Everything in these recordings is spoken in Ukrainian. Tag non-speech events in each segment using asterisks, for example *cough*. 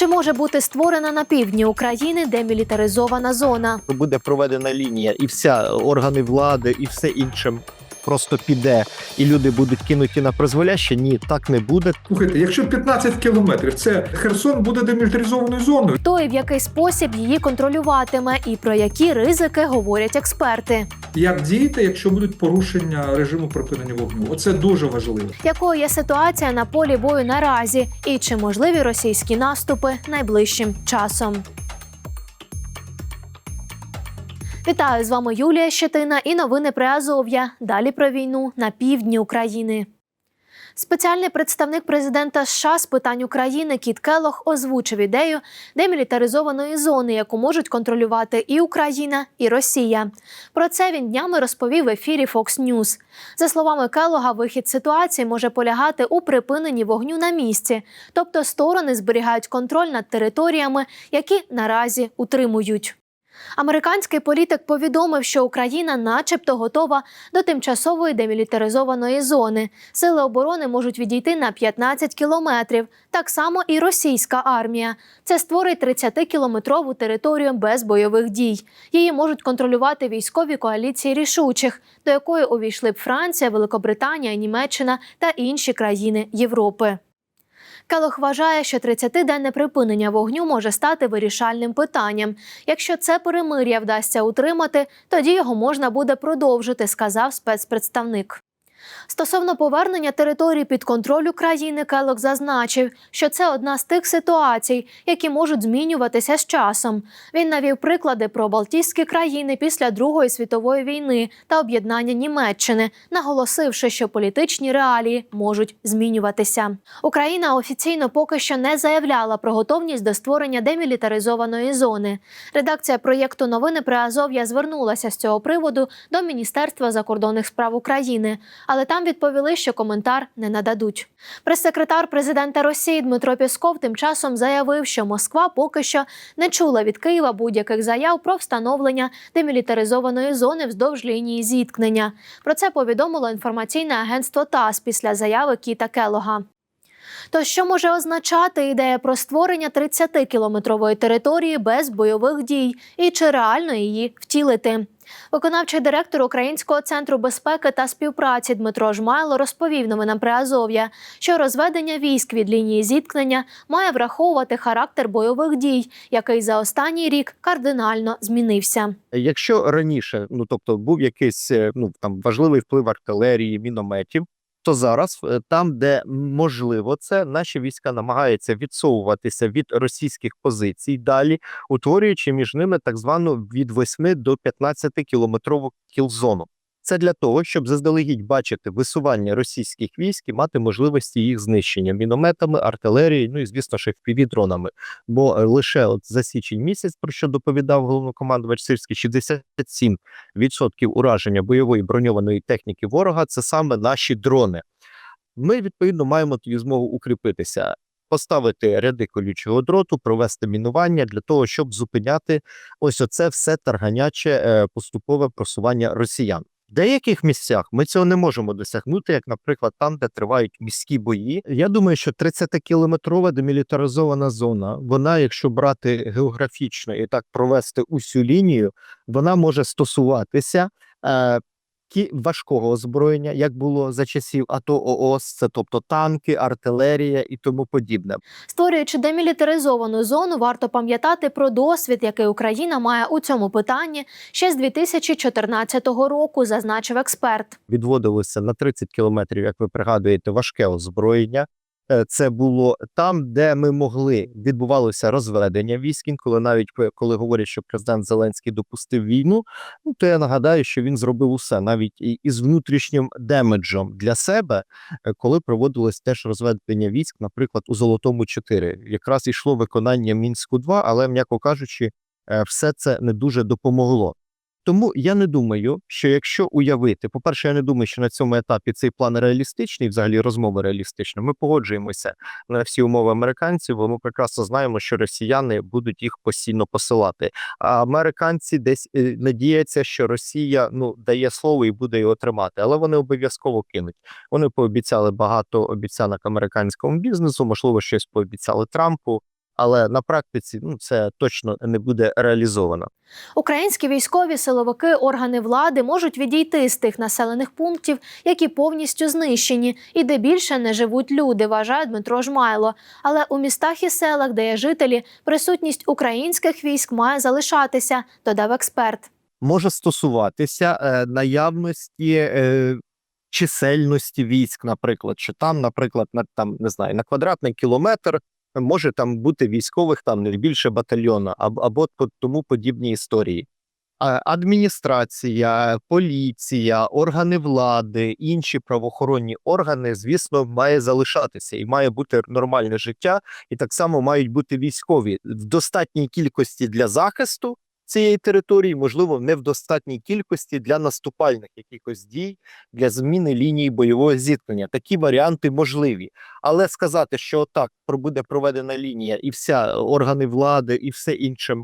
Чи може бути створена на півдні України демілітаризована зона? буде проведена лінія, і вся органи влади, і все інше просто піде, і люди будуть кинуті на призволяще. Ні, так не буде. Слухайте, якщо 15 кілометрів, це Херсон буде демілітаризованою зоною. Хто і в який спосіб її контролюватиме, і про які ризики говорять експерти? Як діяти, якщо будуть порушення режиму припинення вогню? Оце дуже важливо. Якою є ситуація на полі бою наразі, і чи можливі російські наступи найближчим часом? Вітаю з вами Юлія Щетина і новини про Азов'я. Далі про війну на півдні України. Спеціальний представник президента США з питань України Кіт Келох озвучив ідею демілітаризованої зони, яку можуть контролювати і Україна, і Росія. Про це він днями розповів в ефірі Fox News. За словами Келога, вихід ситуації може полягати у припиненні вогню на місці, тобто сторони зберігають контроль над територіями, які наразі утримують. Американський політик повідомив, що Україна, начебто, готова до тимчасової демілітаризованої зони. Сили оборони можуть відійти на 15 кілометрів. Так само і російська армія. Це створить 30-кілометрову територію без бойових дій. Її можуть контролювати військові коаліції рішучих, до якої увійшли б Франція, Великобританія, Німеччина та інші країни Європи. Келох вважає, що 30-денне припинення вогню може стати вирішальним питанням. Якщо це перемир'я вдасться утримати, тоді його можна буде продовжити, сказав спецпредставник. Стосовно повернення території під контроль України, Келок зазначив, що це одна з тих ситуацій, які можуть змінюватися з часом. Він навів приклади про Балтійські країни після Другої світової війни та об'єднання Німеччини, наголосивши, що політичні реалії можуть змінюватися. Україна офіційно поки що не заявляла про готовність до створення демілітаризованої зони. Редакція проєкту Новини при Азов'я звернулася з цього приводу до Міністерства закордонних справ України, але там відповіли, що коментар не нададуть. Прес-секретар президента Росії Дмитро Пісков тим часом заявив, що Москва поки що не чула від Києва будь-яких заяв про встановлення демілітаризованої зони вздовж лінії зіткнення. Про це повідомило інформаційне агентство ТАСС після заяви Кіта Келога. То що може означати ідея про створення 30-кілометрової території без бойових дій і чи реально її втілити? Виконавчий директор Українського центру безпеки та співпраці Дмитро Жмайло розповів новинам при Азов'я, що розведення військ від лінії зіткнення має враховувати характер бойових дій, який за останній рік кардинально змінився. Якщо раніше, ну тобто, був якийсь е, ну там важливий вплив артилерії, мінометів. То зараз, е, там, де можливо, це наші війська намагаються відсовуватися від російських позицій далі, утворюючи між ними так звану від 8 до 15 кілометрову кілзону. Це для того, щоб заздалегідь бачити висування російських військ і мати можливості їх знищення мінометами, артилерією, ну і звісно ж FPV-дронами. Бо е, лише от за січень місяць, про що доповідав головнокомандувач Сирський, 67% ураження бойової броньованої техніки ворога це саме наші дрони. Ми відповідно маємо тоді змогу укріпитися. Поставити ряди колючого дроту, провести мінування для того, щоб зупиняти ось оце все тарганяче е, поступове просування росіян. Деяких місцях ми цього не можемо досягнути, як, наприклад, там, де тривають міські бої. Я думаю, що 30-кілометрова демілітаризована зона, вона, якщо брати географічно і так провести усю лінію, вона може стосуватися е, важкого озброєння, як було за часів АТО ООС, це тобто танки, артилерія і тому подібне. Створюючи демілітаризовану зону, варто пам'ятати про досвід, який Україна має у цьому питанні ще з 2014 року, зазначив експерт. відводилося на 30 кілометрів, як ви пригадуєте, важке озброєння. Е, Це було там, де ми могли відбувалося розведення військ. Коли навіть коли говорять, що президент Зеленський допустив війну, ну то я нагадаю, що він зробив усе навіть із внутрішнім демеджем для себе, е, коли проводилось теж розведення військ, наприклад, у Золотому 4. Якраз йшло виконання мінську 2 але м'яко кажучи, е, все це не дуже допомогло. Тому я не думаю, що якщо уявити, по-перше, я не думаю, що на цьому етапі цей план реалістичний, взагалі розмови реалістичні. Ми погоджуємося на всі умови американців, бо ми прекрасно знаємо, що росіяни будуть їх постійно посилати. А американці десь е, надіються, що Росія ну дає слово і буде його тримати, але вони обов'язково кинуть. Вони пообіцяли багато обіцянок американському бізнесу, можливо, щось пообіцяли Трампу. Але на практиці ну це точно не буде реалізовано. Українські військові силовики, органи влади можуть відійти з тих населених пунктів, які повністю знищені, і де більше не живуть люди, вважає Дмитро Жмайло. Але у містах і селах, де є жителі, присутність українських військ має залишатися, додав експерт. може стосуватися е, наявності е, чисельності військ, наприклад, що там, наприклад, на там не знаю, на квадратний кілометр може там бути військових там не більше батальйона, або, тому подібні історії. Адміністрація, поліція, органи влади, інші правоохоронні органи, звісно, має залишатися і має бути нормальне життя, і так само мають бути військові в достатній кількості для захисту цієї території, можливо, не в достатній кількості для наступальних якихось дій, для зміни лінії бойового зіткнення. Такі варіанти можливі. Але сказати, що так буде проведена лінія, і вся органи влади, і все інше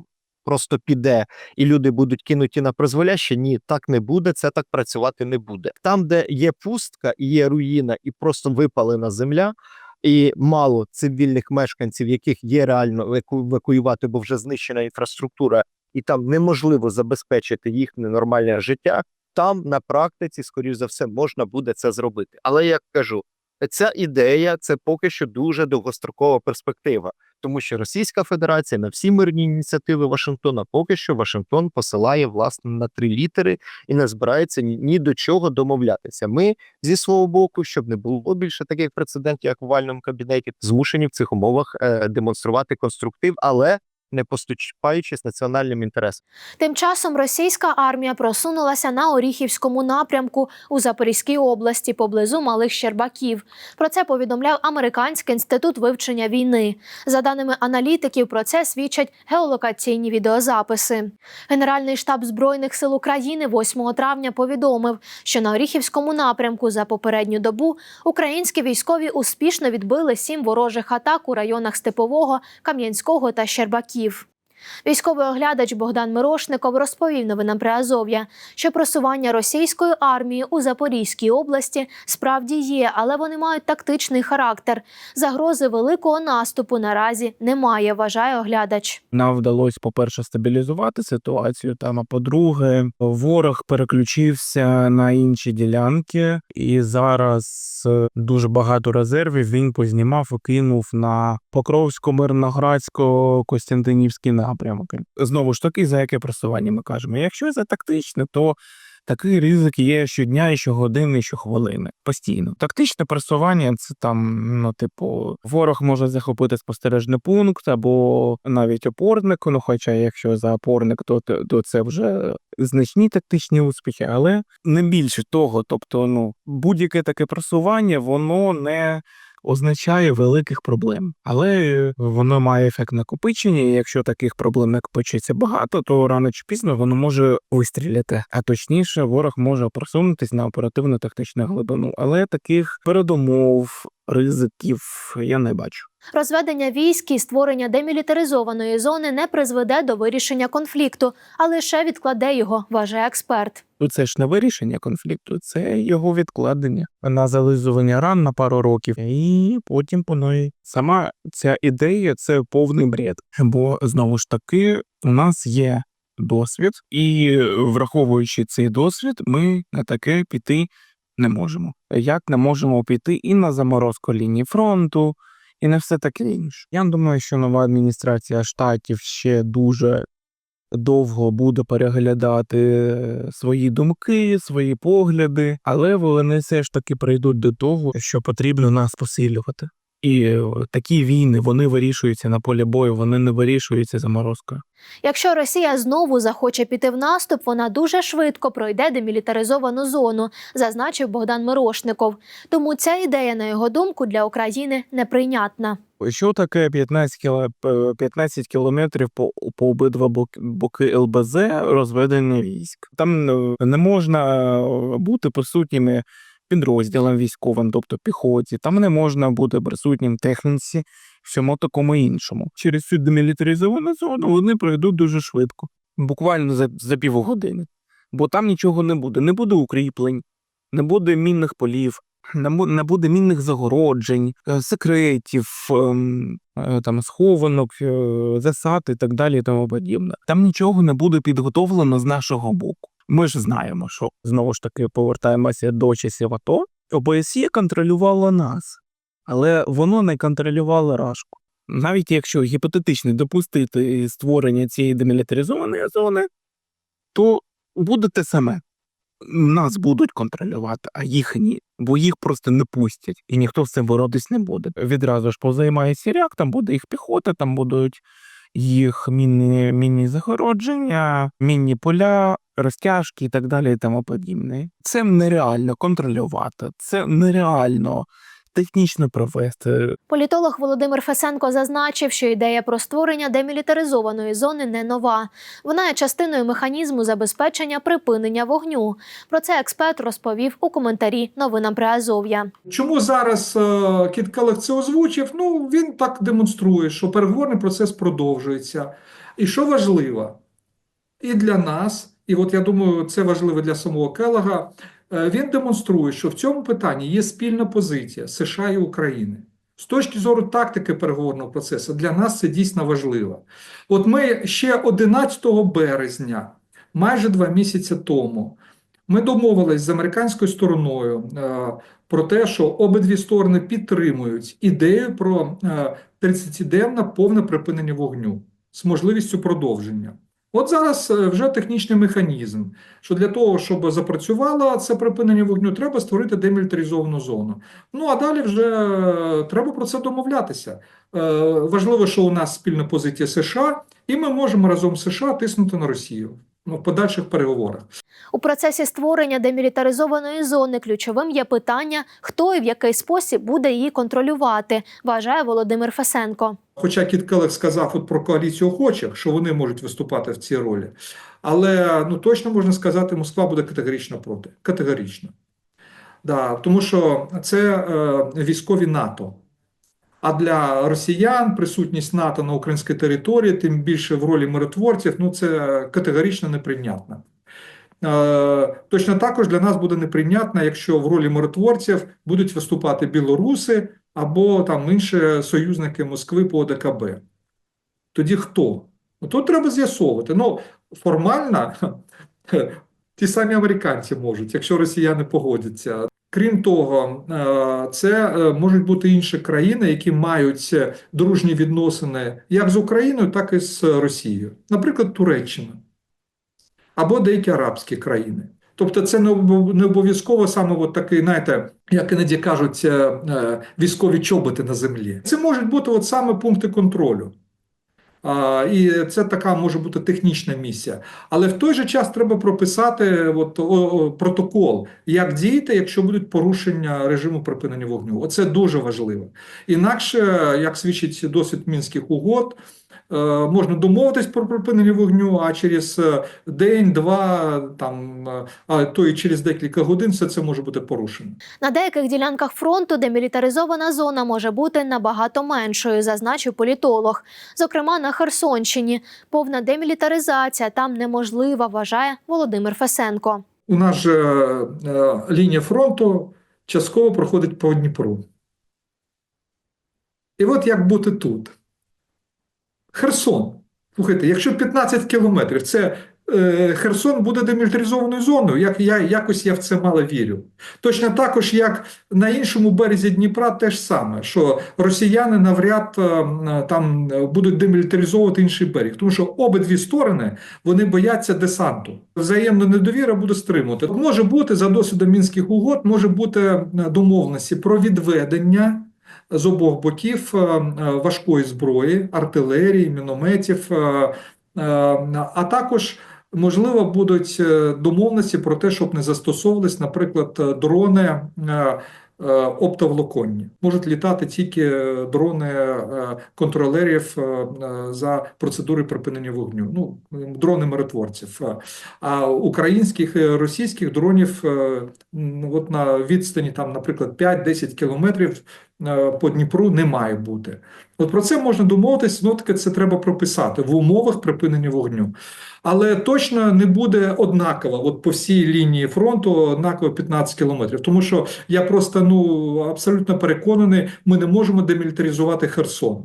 просто піде, і люди будуть кинуті на призволяще, ні, так не буде, це так працювати не буде. Там, де є пустка і є руїна, і просто випалена земля. І мало цивільних мешканців, яких є реально евакуювати, бо вже знищена інфраструктура, і там неможливо забезпечити їхнє нормальне життя. Там на практиці, скоріш за все, можна буде це зробити. Але як кажу, ця ідея це поки що дуже довгострокова перспектива, тому що Російська Федерація на всі мирні ініціативи Вашингтона поки що Вашингтон посилає власне на три літери і не збирається ні, ні до чого домовлятися. Ми зі свого боку, щоб не було більше таких прецедентів, як в овальному кабінеті, змушені в цих умовах е, демонструвати конструктив, але не поступаючись національним інтересам. Тим часом російська армія просунулася на Оріхівському напрямку у Запорізькій області поблизу Малих Щербаків. Про це повідомляв Американський інститут вивчення війни. За даними аналітиків, про це свідчать геолокаційні відеозаписи. Генеральний штаб збройних сил України 8 травня повідомив, що на Оріхівському напрямку за попередню добу українські військові успішно відбили сім ворожих атак у районах Степового, Кам'янського та Щербаків років. Військовий оглядач Богдан Мирошников розповів новинам Приазов'я, що просування російської армії у Запорізькій області справді є, але вони мають тактичний характер. Загрози великого наступу наразі немає, вважає оглядач. Нам вдалося, по-перше, стабілізувати ситуацію там. А по-друге, ворог переключився на інші ділянки, і зараз е, дуже багато резервів він познімав і кинув на Покровсько, Мирноградсько, Костянтинівські напрямки. Знову ж таки, за яке просування ми кажемо. Якщо за тактичне, то такий ризик є щодня, і щогодини, і щохвилини. Постійно. Тактичне просування це там, ну, типу, ворог може захопити спостережний пункт або навіть опорник. Ну, хоча якщо за опорник, то, то це вже значні тактичні успіхи, але не більше того. Тобто, ну, будь-яке таке просування, воно не. Означає великих проблем, але воно має ефект накопичення. і Якщо таких проблем накопичується багато, то рано чи пізно воно може вистріляти. А точніше, ворог може просунутись на оперативну тактичну глибину. Але таких передумов, ризиків я не бачу. Розведення військ і створення демілітаризованої зони не призведе до вирішення конфлікту, а лише відкладе його, вважає експерт. Тут це ж не вирішення конфлікту, це його відкладення на зализування ран на пару років, і потім по новій. Сама ця ідея це повний бред. Бо знову ж таки, у нас є досвід, і враховуючи цей досвід, ми на таке піти не можемо. Як не можемо піти і на заморозку лінії фронту, і не все таке інше. Я думаю, що нова адміністрація штатів ще дуже довго буде переглядати свої думки, свої погляди, але вони все ж таки прийдуть до того, що потрібно нас посилювати. І такі війни вони вирішуються на полі бою, вони не вирішуються заморозкою. Якщо Росія знову захоче піти в наступ, вона дуже швидко пройде демілітаризовану зону, зазначив Богдан Мирошников. Тому ця ідея, на його думку, для України неприйнятна. Що таке 15, кіло, п- 15 кілометрів по, по обидва боки, боки ЛБЗ розведення військ? Там е, не можна е, бути присутніми підрозділам військовим, тобто піхоті. Там не можна бути присутнім техніці, всьому такому іншому. Через цю демілітаризовану зону вони пройдуть дуже швидко, буквально за, за півгодини. Бо там нічого не буде. Не буде укріплень, не буде мінних полів, не буде мінних загороджень, е, секретів, ем, е, там схованок, е, засад і так далі, і тому подібне. Там нічого не буде підготовлено з нашого боку. Ми ж знаємо, що знову ж таки повертаємося до часів АТО. ОБСЄ контролювало нас, але воно не контролювало Рашку. Навіть якщо гіпотетично допустити створення цієї демілітаризованої зони, то буде те саме. Нас будуть контролювати, а їх ні, бо їх просто не пустять, і ніхто з цим боротись не буде. Відразу ж позаймає сіряк, там буде їх піхота, там будуть їх мінні, мінні загородження, мінні поля, розтяжки і так далі, і тому подібне. Це нереально контролювати, це нереально технічно провести. Політолог Володимир Фесенко зазначив, що ідея про створення демілітаризованої зони не нова. Вона є частиною механізму забезпечення припинення вогню. Про це експерт розповів у коментарі новинам Приазов'я. Чому зараз е, Кіт Келех це озвучив? Ну, він так демонструє, що переговорний процес продовжується. І що важливо, і для нас, і от я думаю, це важливо для самого Келега, він демонструє, що в цьому питанні є спільна позиція США і України. З точки зору тактики переговорного процесу, для нас це дійсно важливо. От ми ще 11 березня, майже два місяці тому, ми домовились з американською стороною е, про те, що обидві сторони підтримують ідею про е, 30-денне повне припинення вогню з можливістю продовження. От зараз е, вже технічний механізм, що для того, щоб запрацювало це припинення вогню, треба створити демілітаризовану зону. Ну а далі вже е, треба про це домовлятися. Е, Важливо, що у нас спільна позиція США, і ми можемо разом з США тиснути на Росію ну, в подальших переговорах. У процесі створення демілітаризованої зони ключовим є питання, хто і в який спосіб буде її контролювати, вважає Володимир Фесенко. Хоча Кіт Келех сказав от про коаліцію охочих, що вони можуть виступати в цій ролі. Але ну, точно можна сказати, Москва буде категорично проти. Категорично. Да, тому що це е, військові НАТО. А для росіян присутність НАТО на українській території, тим більше в ролі миротворців, ну це категорично неприйнятно. Е, Точно також для нас буде неприйнятно, якщо в ролі миротворців будуть виступати білоруси або там інші союзники Москви по ОДКБ. Тоді хто? Ну, Тут треба з'ясовувати. Ну, формально *laughs* ті самі американці можуть, якщо росіяни погодяться. Крім того, е, це е, можуть бути інші країни, які мають дружні відносини як з Україною, так і з Росією. Наприклад, Туреччина або деякі арабські країни. Тобто це не обов'язково саме от такий, знаєте, як іноді кажуть, е, е, військові чоботи на землі. Це можуть бути от саме пункти контролю. І це така може бути технічна місія. Але в той же час треба прописати от, о, протокол, як діяти, якщо будуть порушення режиму припинення вогню. Оце дуже важливо. Інакше, як свідчить досвід мінських угод, можна домовитись про припинення вогню, а через е, день, два, там, е, а то і через декілька годин все це може бути порушено. На деяких ділянках фронту демілітаризована зона може бути набагато меншою, зазначив політолог. Зокрема, на Херсонщині повна демілітаризація там неможлива, вважає Володимир Фесенко. У нас же е, лінія фронту частково проходить по Дніпру. І от як бути тут. Херсон. Слухайте, якщо 15 кілометрів, це е, Херсон буде демілітаризованою зоною. Як, я, якось я в це мало вірю. Точно також, як на іншому березі Дніпра, теж саме, що росіяни навряд е, там будуть демілітаризовувати інший берег. Тому що обидві сторони вони бояться десанту. Взаємна недовіра буде стримувати. Може бути за досвідом мінських угод, може бути е, домовленості про відведення з обох боків е, е, важкої зброї, артилерії, мінометів, е, а також. Можливо, будуть домовленості про те, щоб не застосовувались, наприклад, дрони оптоволоконні. Можуть літати тільки дрони контролерів за процедури припинення вогню. Ну, дрони миротворців. А українських і російських дронів е, от на відстані, там, наприклад, 5-10 кілометрів по Дніпру не має бути. От про це можна домовитись, ну таки це треба прописати в умовах припинення вогню. Але точно не буде однаково, от по всій лінії фронту однаково 15 кілометрів. Тому що я просто ну абсолютно переконаний, ми не можемо демілітаризувати Херсон.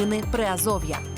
Новини Приазов'я.